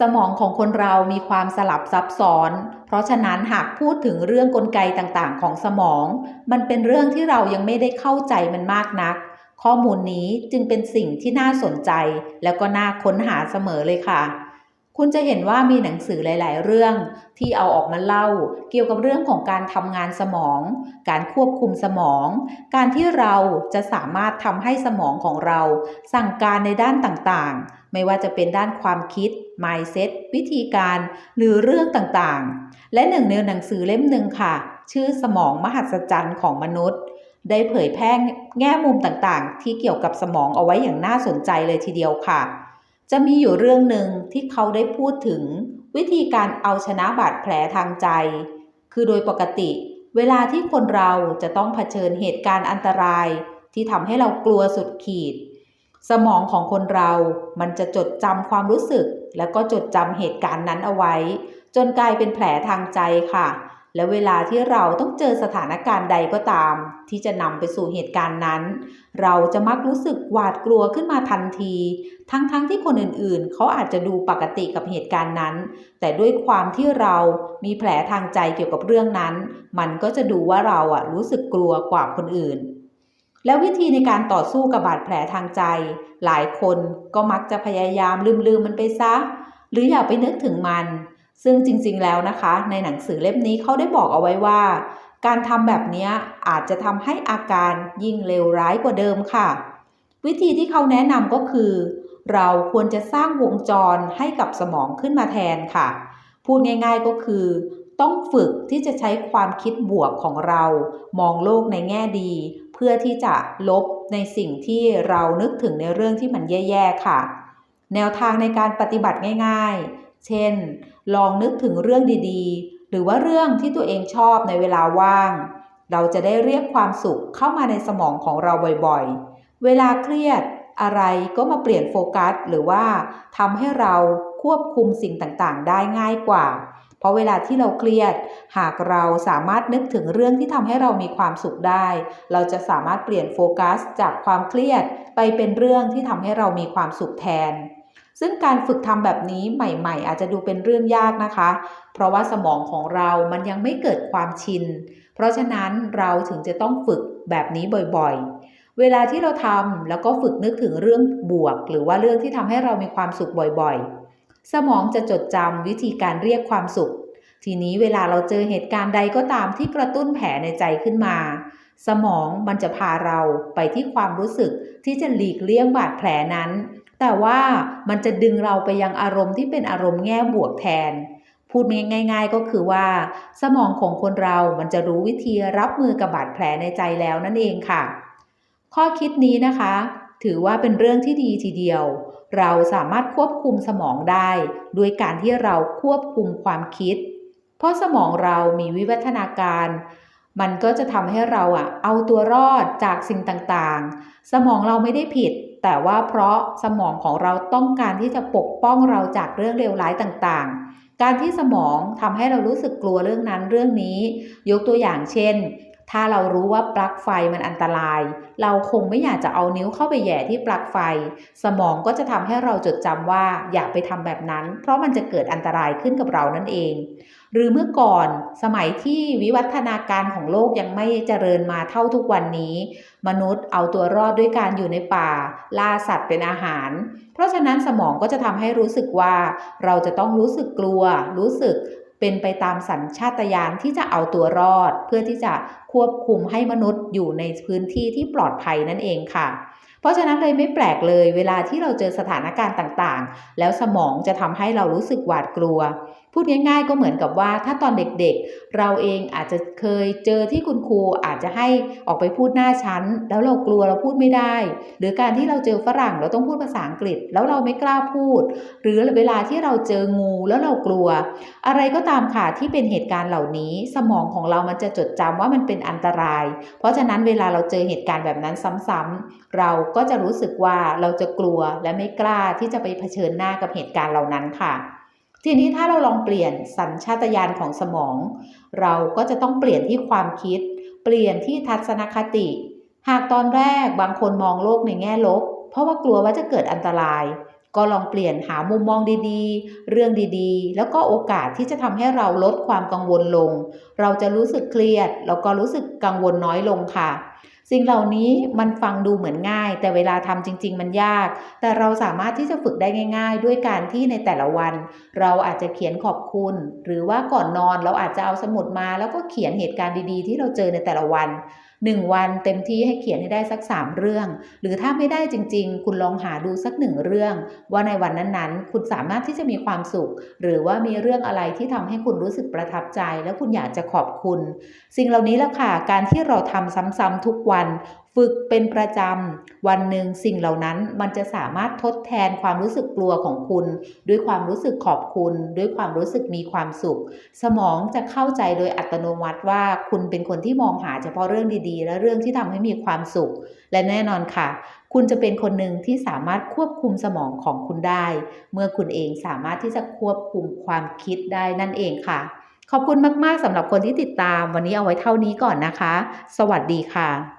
สมองของคนเรามีความสลับซับซ้อน เพราะฉะนั้นหากพูดถึงเรื่องกลไกต่างๆ ของสมอง มันเป็นเรื่องที่เรายังไม่ได้เข้าใจมันมากนัก ข้อมูลนี้จึงเป็นสิ่งที่น่าสนใจ แล้วก็น่าค้นหาเสมอเลยค่ะ คุณจะเห็นว่ามีหนังสือหลาย ๆ เรื่อง ที่เอาออกมาเล่า เกี่ยวกับเรื่องของการทำงานสมอง การควบคุมสมอง การที่เราจะสามารถทำให้สมองของเรา สั่งการในด้านต่างๆ ไม่ว่าจะเป็นด้านความคิด mindset วิธีการหรือเรื่องต่างๆ และหนึ่งในหนังสือเล่มหนึ่งค่ะ ชื่อสมองมหัศจรรย์ของมนุษย์ ได้เผยแพร่แง่มุมต่างๆ ที่เกี่ยวกับสมองเอาไว้อย่างน่าสนใจเลยทีเดียวค่ะ จะมีอยู่เรื่องหนึ่งที่เขาได้พูดถึง วิธีการเอาชนะบาดแผลทางใจ คือโดยปกติ เวลาที่คนเราจะต้องเผชิญเหตุการณ์อันตราย ที่ทำให้เรากลัวสุดขีด สมองของคนเรา มันจะจดจำความรู้สึก แล้วก็จดจำเหตุการณ์นั้นเอาไว้ จนกลายเป็นแผลทางใจค่ะ และเวลาที่เราต้องเจอสถานการณ์ใดก็ตาม ที่จะนำไปสู่เหตุการณ์นั้น เราจะมักรู้สึกหวาดกลัวขึ้นมาทันที ทั้งๆทที่คนอื่นๆ เขาอาจจะดูปกติกับเหตุการณ์นั้น แต่ด้วยความที่เรามีแผลทางใจเกี่ยวกับเรื่องนั้น มันก็จะดูว่าเราอะรู้สึกกลัวกว่าคนอื่น แล้ววิธีในการต่อสู้กับบาดแผลทางใจ หลายคนก็มักจะพยายามลืมๆมันไปซะ หรืออย่าไปนึกถึงมัน ซึ่งจริงๆแล้วนะคะ ในหนังสือเล่มนี้เขาได้บอกเอาไว้ว่า การทำแบบนี้อาจจะทำให้อาการยิ่งเลวร้ายกว่าเดิมค่ะ วิธีที่เขาแนะนำก็คือ เราควรจะสร้างวงจรให้กับสมองขึ้นมาแทนค่ะ พูดง่ายๆก็คือ ต้องฝึกที่จะใช้ความคิดบวกของเรา มองโลกในแง่ดี เพื่อที่จะลบในสิ่งที่เรานึกถึงในเรื่องที่มันแย่ๆค่ะ แนวทางในการปฏิบัติง่ายๆ เช่น ลองนึกถึงเรื่องดีๆ หรือว่าเรื่องที่ตัวเองชอบในเวลาว่าง เราจะได้เรียกความสุขเข้ามาในสมองของเราบ่อยๆ เวลาเครียดอะไรก็มาเปลี่ยนโฟกัส หรือว่าทำให้เราควบคุมสิ่งต่างๆ ได้ง่ายกว่า เพราะเวลาที่เราเครียด หากเราสามารถนึกถึงเรื่องที่ทำให้เรามีความสุขได้ เราจะสามารถเปลี่ยนโฟกัสจากความเครียดไปเป็นเรื่องที่ทำให้เรามีความสุขแทน ซึ่งการฝึกทำแบบนี้ใหม่ ๆ อาจจะดูเป็นเรื่องยากนะคะ เพราะว่าสมองของเรามันยังไม่เกิดความชิน เพราะฉะนั้นเราถึงจะต้องฝึกแบบนี้บ่อยๆ เวลาที่เราทำแล้วก็ฝึกนึกถึงเรื่องบวก หรือว่าเรื่องที่ทำให้เรามีความสุขบ่อยๆ สมองจะจดจำวิธีการเรียกความสุข ทีนี้เวลาเราเจอเหตุการณ์ใดก็ตามที่กระตุ้นแผลในใจขึ้นมา สมองมันจะพาเราไปที่ความรู้สึกที่จะหลีกเลี่ยงบาดแผลนั้น แต่ว่ามันจะดึงเราไปยังอารมณ์ที่เป็นอารมณ์แง่บวกแทน พูดง่าย ๆ ก็คือว่า สมองของคนเรามันจะรู้วิธีรับมือกับบาดแผลในใจแล้วนั่นเองค่ะ ข้อคิดนี้นะคะ ถือว่าเป็นเรื่องที่ดีทีเดียว เราสามารถควบคุมสมองได้ ด้วยการที่เราควบคุมความคิด เพราะสมองเรามีวิวัฒนาการ มันก็จะทำให้เราอะเอาตัวรอดจากสิ่งต่างๆ สมองเราไม่ได้ผิด แต่ว่าเพราะสมองของเราต้องการที่จะปกป้องเราจากเรื่องเลวร้ายต่างๆ การที่สมองทำให้เรารู้สึกกลัวเรื่องนั้นเรื่องนี้ ยกตัวอย่างเช่น ถ้าเรารู้ว่าปลั๊กไฟมันอันตราย เราคงไม่อยากจะเอานิ้วเข้าไปแย่ที่ปลั๊กไฟ สมองก็จะทำให้เราจดจำว่าอย่าไปทำแบบนั้น เพราะมันจะเกิดอันตรายขึ้นกับเรานั่นเอง หรือเมื่อก่อนสมัยที่วิวัฒนาการของโลกยังไม่เจริญมาเท่าทุกวันนี้ มนุษย์เอาตัวรอดด้วยการอยู่ในป่า ล่าสัตว์เป็นอาหาร เพราะฉะนั้นสมองก็จะทำให้รู้สึกว่า เราจะต้องรู้สึกกลัว รู้สึก เป็นไปตามสัญชาตญาณที่จะเอาตัวรอด เพื่อที่จะควบคุมให้มนุษย์อยู่ในพื้นที่ที่ปลอดภัยนั่นเองค่ะ ราะฉะนั้นเลยไม่แปลกเลยเวลาที่เราเจอสถานการณ์ต่างๆ แล้วสมองจะทำให้เรารู้สึกหวาดกลัว พูดง่าย ๆ ก็เหมือนกับว่าถ้าตอนเด็กๆ เราเองอาจจะเคยเจอที่คุณครูอาจจะให้ออกไปพูดหน้าชั้น แล้วเรากลัวเราพูดไม่ได้ หรือการที่เราเจอฝรั่งเราต้องพูดภาษาอังกฤษ แล้วเราไม่กล้าพูด หรือเวลาที่เราเจองูแล้วเรากลัว อะไรก็ตามค่ะที่เป็นเหตุการณ์เหล่านี้ สมองของเรามันจะจดจำว่ามันเป็นอันตราย เพราะฉะนั้นเวลาเราเจอเหตุการณ์แบบนั้นซ้ำๆเราก็จะรู้สึกว่าเราจะกลัวและไม่กล้าที่จะไปเผชิญหน้ากับเหตุการณ์เหล่านั้นค่ะ ทีนี้ถ้าเราลองเปลี่ยนสัญชาตญาณของสมอง เราก็จะต้องเปลี่ยนที่ความคิด เปลี่ยนที่ทัศนคติ หากตอนแรกบางคนมองโลกในแง่ลบ เพราะว่ากลัวว่าจะเกิดอันตราย ก็ลองเปลี่ยนหามุมมองดีๆ เรื่องดีๆ แล้วก็โอกาสที่จะทำให้เราลดความกังวลลง เราจะรู้สึกเครียดแล้วก็รู้สึกกังวลน้อยลงค่ะ สิ่งเหล่านี้มันฟังดูเหมือนง่าย แต่เวลาทำจริง ๆ มันยาก แต่เราสามารถที่จะฝึกได้ง่าย ๆ ด้วยการที่ในแต่ละวัน เราอาจจะเขียนขอบคุณ หรือว่าก่อนนอนเราอาจจะเอาสมุดมา แล้วก็เขียนเหตุการณ์ดีๆ ที่เราเจอในแต่ละวันหนึ่งวันเต็มที่ให้เขียนให้ได้สักสามเรื่อง หรือถ้าไม่ได้จริง ๆ คุณลองหาดูสักหนึ่งเรื่อง ว่าในวันนั้นๆ คุณสามารถที่จะมีความสุข หรือว่ามีเรื่องอะไรที่ทำให้คุณรู้สึกประทับใจ แล้วคุณอยากจะขอบคุณ สิ่งเหล่านี้แหละค่ะการที่เราทำซ้ำๆทุกวัน ฝึกเป็นประจำ วันหนึ่งสิ่งเหล่านั้นมันจะสามารถทดแทนความรู้สึกกลัวของคุณ ด้วยความรู้สึกขอบคุณ ด้วยความรู้สึกมีความสุข สมองจะเข้าใจโดยอัตโนมัติว่าคุณเป็นคนที่มองหาเฉพาะเรื่องดีๆ และเรื่องที่ทำให้มีความสุข และแน่นอนค่ะ คุณจะเป็นคนหนึ่งที่สามารถควบคุมสมองของคุณได้ เมื่อคุณเองสามารถที่จะควบคุมความคิดได้นั่นเองค่ะ ขอบคุณมากๆสำหรับคนที่ติดตาม วันนี้เอาไว้เท่านี้ก่อนนะคะ สวัสดีค่ะ